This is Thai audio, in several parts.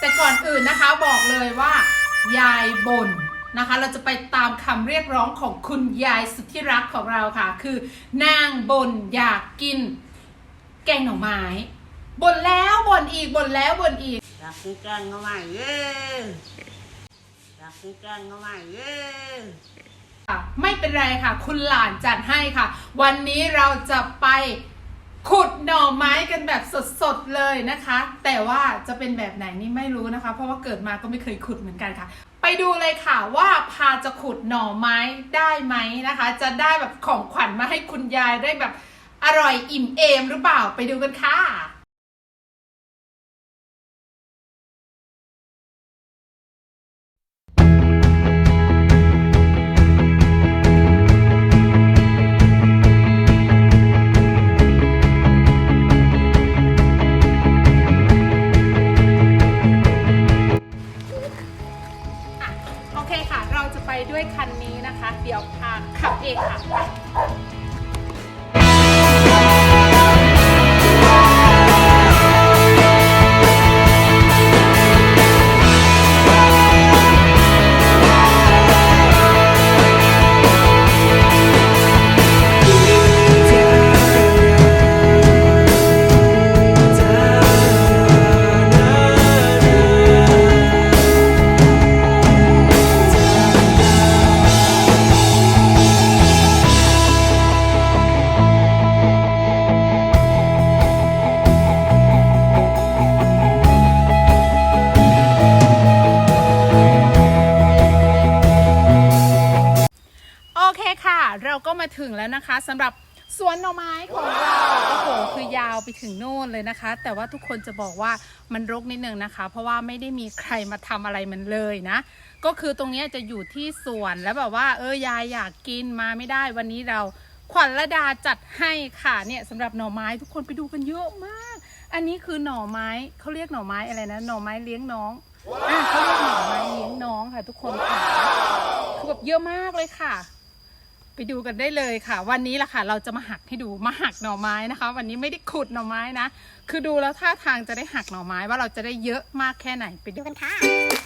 แต่ก่อนอื่นนะคะบอกเลยว่ายายบนนะคะ เราจะไปตามคำเรียกร้องของคุณยายสุดที่รักของเราค่ะ คือนางบนอยากกิน แกงหน่อไม้บนแล้วบนอีกบนแล้วบนอีกอยากกินแกงหน่อไม้เย้อยากกินแกงหน่อไม้เย้ค่ะไม่เป็นไรค่ะ คุณหลานจัดให้ค่ะ วันนี้เราจะไป ขุดหน่อไม้กันแบบสดๆเลยนะคะ แต่ว่าจะเป็นแบบไหนนี่ไม่รู้นะคะ เพราะว่าเกิดมาก็ไม่เคยขุดเหมือนกันค่ะ ไปดูเลยค่ะว่าพาจะขุดหน่อไม้ได้ไหมนะคะ จะได้แบบของขวัญมาให้คุณยายได้แบบอร่อยอิ่มเอมหรือเปล่าไปดูกันค่ะ เคค่ะ เราจะไปด้วยคันนี้นะคะ เดี๋ยวพาขับเองค่ะ มาถึงแล้วนะคะสำหรับสวนหน่อไม้ของเราโอ้โหคือยาวไปถึงโน่นเลยนะคะ แต่ว่าทุกคนจะบอกว่ามันรกนิดนึงนะคะ เพราะว่าไม่ได้มีใครมาทำอะไรมันเลยนะ ก็คือตรงเนี้ยจะอยู่ที่สวนแล้วแบบว่า เออยายอยากกินมาไม่ได้วันนี้เราขวัญระดาจัดให้ค่ะเนี่ยสำหรับหน่อไม้ทุกคนไปดูกันเยอะมาก อันนี้คือหน่อไม้เขาเรียกหน่อไม้อะไรนะ หน่อไม้เลี้ยงน้องอะเขาเรียกหน่อไม้เลี้ยงน้องค่ะ ทุกคนค่ะคือแบบเยอะมากเลยค่ะ ไปดูกันได้เลยค่ะ วันนี้ล่ะค่ะ เราจะมาหักให้ดูมาหักหน่อไม้นะคะ วันนี้ไม่ได้ขุดหน่อไม้นะ คือดูแล้วท่าทางจะได้หักหน่อไม้ว่าเราจะได้เยอะมากแค่ไหนไปดูกันค่ะ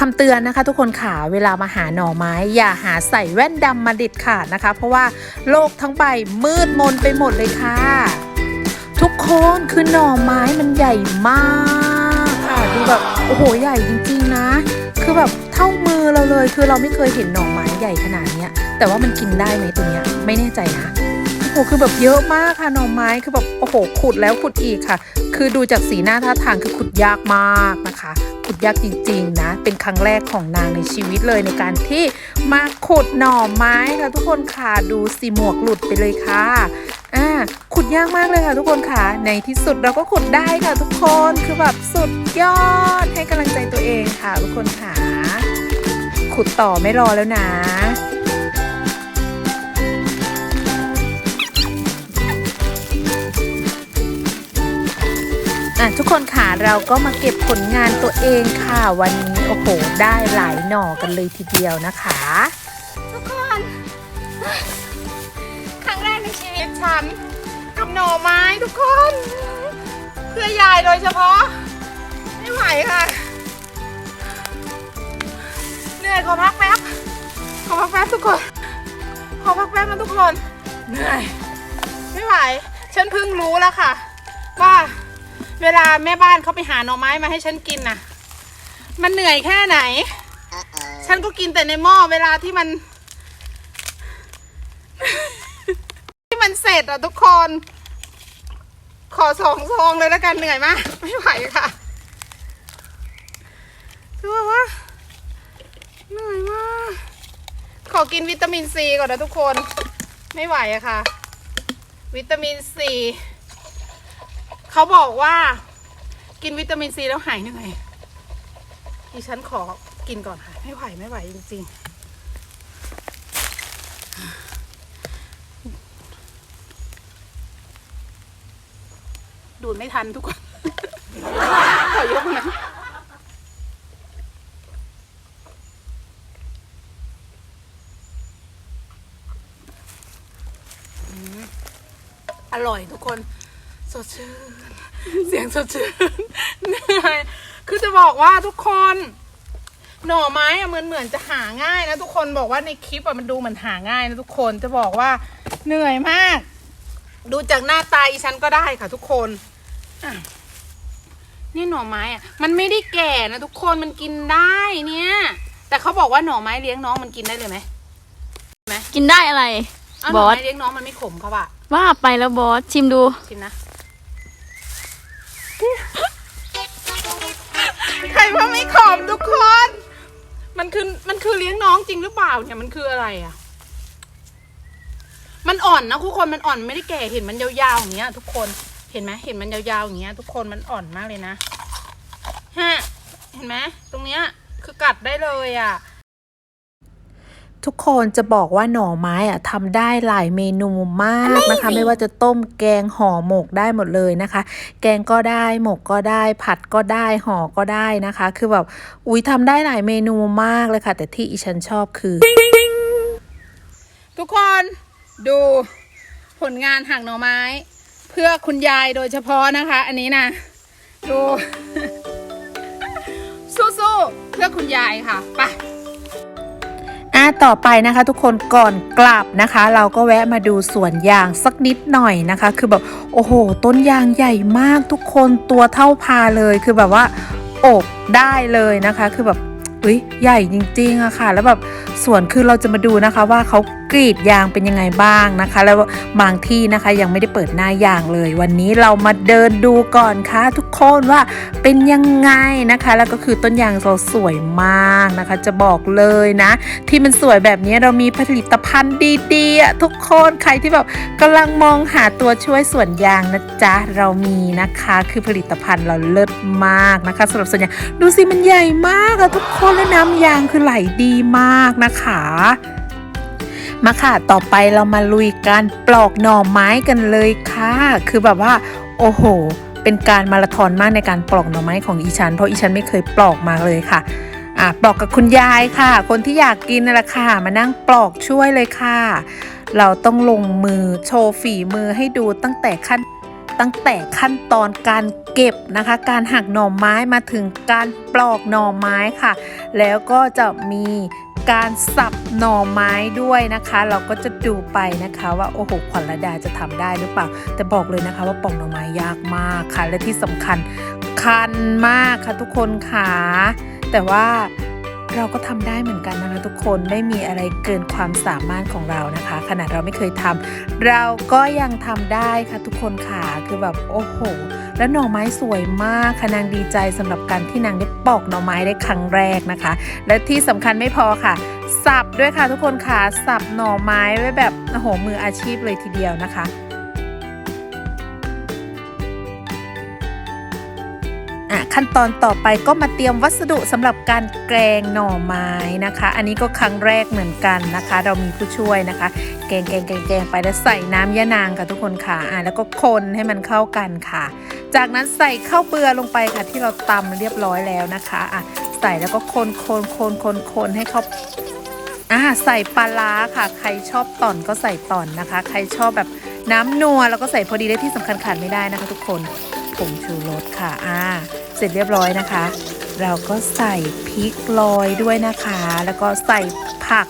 คำเตือนนะคะ ทุกคนค่ะเวลามาหาหน่อไม้ อย่าหาใส่แว่นดำมาด็ดขาดนะคะ เพราะว่าโลกทั้งใบมืดมนไปหมดเลยค่ะ ทุกคนคือหน่อไม้มันใหญ่มากค่ะดูแบบโอ้โหใหญ่จริงๆนะ คือแบบเท่ามือเราเลยคือเราไม่เคยเห็นหน่อไม้ใหญ่ขนาดเนี้ยแต่ว่ามันกินได้ไหมตัวเนี้ยไม่แน่ใจนะโอ้โหคือแบบเยอะมากค่ะหน่อไม้คือแบบโอ้โหขุดแล้วขุดอีกค่ะ คือดูจากสีหน้าท่าทางคือขุดยากมากนะคะ ขุดยากจริงๆนะ เป็นครั้งแรกของนางในชีวิตเลยในการที่มาขุดหน่อไม้ค่ะทุกคนค่ะดูสีหมวกหลุดไปเลยค่ะอ่าขุดยากมากเลยค่ะทุกคนค่ะ ในที่สุดเราก็ขุดได้ค่ะทุกคนคือแบบสุดยอดให้กำลังใจตัวเองค่ะทุกคนค่ะ ขุดต่อไม่รอแล้วนะ อะทุกคนค่ะเราก็มาเก็บผลงานตัวเองค่ะ วันนี้โอ้โหได้หลายหน่อกันเลยทีเดียวนะคะ ทุกคน ครั้งแรกในชีวิตฉันกับหน่อไม้ทุกคน เพื่อยายโดยเฉพาะ ไม่ไหวค่ะ เหนื่อยขอพักแป๊บ ขอพักแป๊บทุกคน ขอพักแป๊บนะทุกคน เหนื่อย ไม่ไหว ฉันเพิ่งรู้แล้วค่ะ ว่า เวลาแม่บ้านเขาไปหาหน่อไม้มาให้ฉันกินน่ะ มันเหนื่อยแค่ไหน ฉันก็กินแต่ในหม้อเวลาที่มัน ที่มันเสร็จอะทุกคน ขอสองซองเลยแล้วกันเหนื่อยมากไม่ไหวค่ะคือแบบว่าเหนื่อยมาก ขอกินวิตามินซีก่อนนะทุกคน ไม่ไหวอะค่ะ วิตามินซี เขาบอกว่า กินวิตามินซีแล้วหายเหนื่อยดิฉันขอกินก่อนค่ะ ไม่ไหวไม่ไหวจริงๆ ดูดไม่ทันทุกคนขอยกนะอืมอร่อยทุกคน สดชื่น เสียงสดชื่นเหนื่อยคือจะบอกว่าทุกคน หน่อไม้อะเหมือนเหมือนจะหาง่ายนะทุกคนบอกว่าในคลิปอะมันดูเหมือนหาง่ายนะทุกคนจะบอกว่าเหนื่อยมาก ดูจากหน้าตาอีฉันก็ได้ค่ะ ทุกคนอะนี่หน่อไม้อะมันไม่ได้แก่นะทุกคนมันกินได้เนี่ย แต่เขาบอกว่าหน่อไม้เลี้ยงน้องมันกินได้เลยไหมกินได้อะไรอ้าวหน่อบอสไม้เลี้ยงน้องมันไม่ขมเขาอะว่าไปแล้วบอสชิมดู ชิมนะ ใครว่าไม่ขมทุกคน มันคือมันคือเลี้ยงน้องจริงหรือเปล่าเนี่ยมันคืออะไรอะ มันอ่อนนะทุกคนมันอ่อนไม่ได้แก่เห็นมันยาวๆอย่างเงี้ย ทุกคนเห็นไหมเห็นมันยาวๆอย่างเงี้ย ทุกคนมันอ่อนมากเลยนะฮะเห็นไหมตรงเนี้ยคือกัดได้เลยอะ ทุกคนจะบอกว่าหน่อไม้อะทำได้หลายเมนูมากนะคะ ไม่ว่าจะต้มแกงห่อหมกได้หมดเลยนะคะ แกงก็ได้หมกก็ได้ ผัดก็ได้ห่อก็ได้นะคะ คือแบบอุ้ยทำได้หลายเมนูมากเลยค่ะ แต่ที่อีฉันชอบคือ ทุกคนดูผลงานหักหน่อไม้ เพื่อคุณยายโดยเฉพาะนะคะ อันนี้นะดูสู้ๆเพื่อคุณยายค่ะไปอะ ต่อไปนะคะทุกคนก่อนกลับนะคะ เราก็แวะมาดูสวนยางสักนิดหน่อยนะคะ คือแบบโอ้โห ต้นยางใหญ่มากทุกคนตัวเท่าพาเลยคือแบบว่าอกได้เลยนะคะ คือแบบอุ้ยใหญ่จริงๆอะค่ะ แล้วแบบสวนคือเราจะมาดูนะคะว่าเขา กรีดยางเป็นยังไงบ้างนะคะ แล้วบางที่นะคะยังไม่ได้เปิดหน้ายางเลย วันนี้เรามาเดินดูก่อนค่ะทุกคนว่าเป็นยังไงนะคะ แล้วก็คือต้นยางเราสวยมากนะคะ จะบอกเลยนะ ที่มันสวยแบบนี้เรามีผลิตภัณฑ์ดีๆทุกคนใครที่แบบกำลังมองหาตัวช่วยสวนยางนะจ๊ะเรามีนะคะ คือผลิตภัณฑ์เราเลิศมากนะคะสำหรับสวนยางดูสิมันใหญ่มากอะทุกคนและน้ำยางคือไหลดีมากนะคะ มาค่ะ ต่อไปเรามาลุยการปลอกหน่อไม้กันเลยค่ะ คือแบบว่า โอ้โห เป็นการมาราธอนมากในการปลอกหน่อไม้ของอีฉัน เพราะอีฉันไม่เคยปลอกมาเลยค่ะ อะปลอกกับคุณยายค่ะ คนที่อยากกินนั่นแหละค่ะ มานั่งปลอกช่วยเลยค่ะ เราต้องลงมือโชว์ฝีมือให้ดูตั้งแต่ขั้นตั้งแต่ขั้นตอนการเก็บนะคะ การหักหน่อไม้มาถึงการปลอกหน่อไม้ค่ะ แล้วก็จะมี การสับหน่อไม้ด้วยนะคะ เราก็จะดูไปนะคะ ว่าโอ้โหขวัญระดาจะทำได้หรือเปล่า แต่บอกเลยนะคะ ว่าปอกหน่อไม้ยากมากค่ะ และที่สำคัญคันมากค่ะทุกคนค่ะ แต่ว่าเราก็ทำได้เหมือนกันนะคะทุกคนไม่มีอะไรเกินความสามารถของเรานะคะ ขนาดเราไม่เคยทำเราก็ยังทำได้ค่ะทุกคนค่ะคือแบบโอ้โห แล้วหน่อไม้สวยมากค่ะนางดีใจสำหรับการที่นางได้ปอกหน่อไม้ได้ครั้งแรกนะคะ และที่สำคัญไม่พอค่ะ สับด้วยค่ะทุกคนค่ะสับหน่อไม้ไว้แบบโอ้โหมืออาชีพเลยทีเดียวนะคะอะขั้นตอนต่อไปก็มาเตรียมวัสดุสำหรับการแกงหน่อไม้นะคะ อันนี้ก็ครั้งแรกเหมือนกันนะคะ เรามีผู้ช่วยนะคะ แกงแกงแกงแกงไปแล้วใส่น้ำยะนางค่ะทุกคนค่ะอะแล้วก็คนให้มันเข้ากันค่ะ จากนั้นใส่ข้าวเบือลงไปค่ะ ที่เราตำเรียบร้อยแล้วนะคะอะใส่แล้วก็คนคนคนคนคนให้เขาอะใส่ปลาร้าค่ะ ใครชอบต่อนก็ใส่ต่อนนะคะ ใครชอบแบบน้ำนัวแล้วก็ใส่พอดีและที่สำคัญขาดไม่ได้นะคะ ทุกคนผงชูรสค่ะอ่าเสร็จเรียบร้อยนะคะ เราก็ใส่พริกลอยด้วยนะคะ แล้วก็ใส่ผัก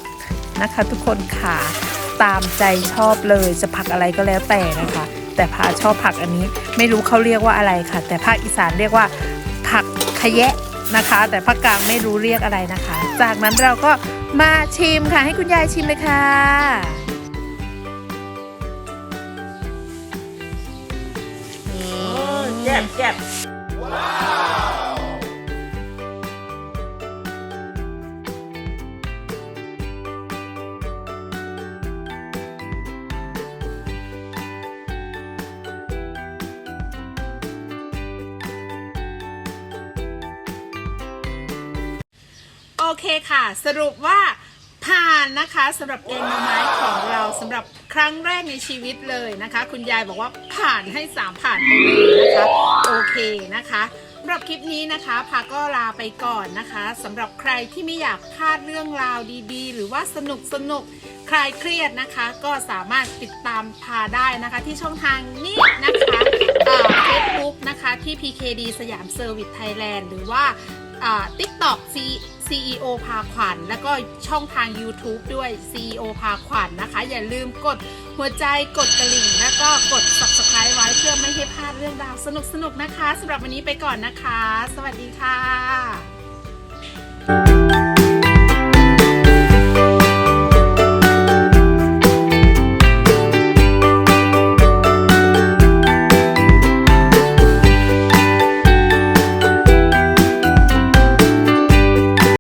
นะคะ ทุกคนค่ะตามใจชอบเลยจะผักอะไรก็แล้วแต่นะคะ แต่พาชอบผักอันนี้ไม่รู้เขาเรียกว่าอะไรค่ะ แต่ภาคอีสานเรียกว่าผักขยะนะคะ แต่ภาคกลางไม่รู้เรียกอะไรนะคะ จากนั้นเราก็มาชิมค่ะให้คุณยายชิมเลยค่ะโอ้ยแซ่บแซ่บ เคค่ะ สรุปว่าผ่านนะคะสำหรับแกงหน่อไม้ของเราสำหรับครั้งแรกในชีวิตเลยนะคะ คุณยายบอกว่าผ่านให้สามผ่านไปเลยนะคะโอเคนะคะสำหรับคลิปนี้นะคะพาก็ลาไปก่อนนะคะสำหรับใครที่ไม่อยากพลาดเรื่องราวดีๆ หรือว่าสนุกสนุกคลายเครียดนะคะ ก็สามารถติดตามพาได้นะคะ ที่ช่องทางนี้นะคะเฟซบุ๊กนะคะที่ PKD สยามเซอร์วิสไทยแลนด์หรือว่า ติ๊กต็อกซี CEO พาขวัญแล้วก็ช่องทาง YouTube ด้วย CEO พาขวัญนะคะ อย่าลืมกดหัวใจกดกระลิ่ง แล้วก็กด subscribe ไว้เพื่อไม่ให้พลาดเรื่องราวสนุกๆนะคะสำหรับวันนี้ไปก่อนนะคะ สวัสดีค่ะ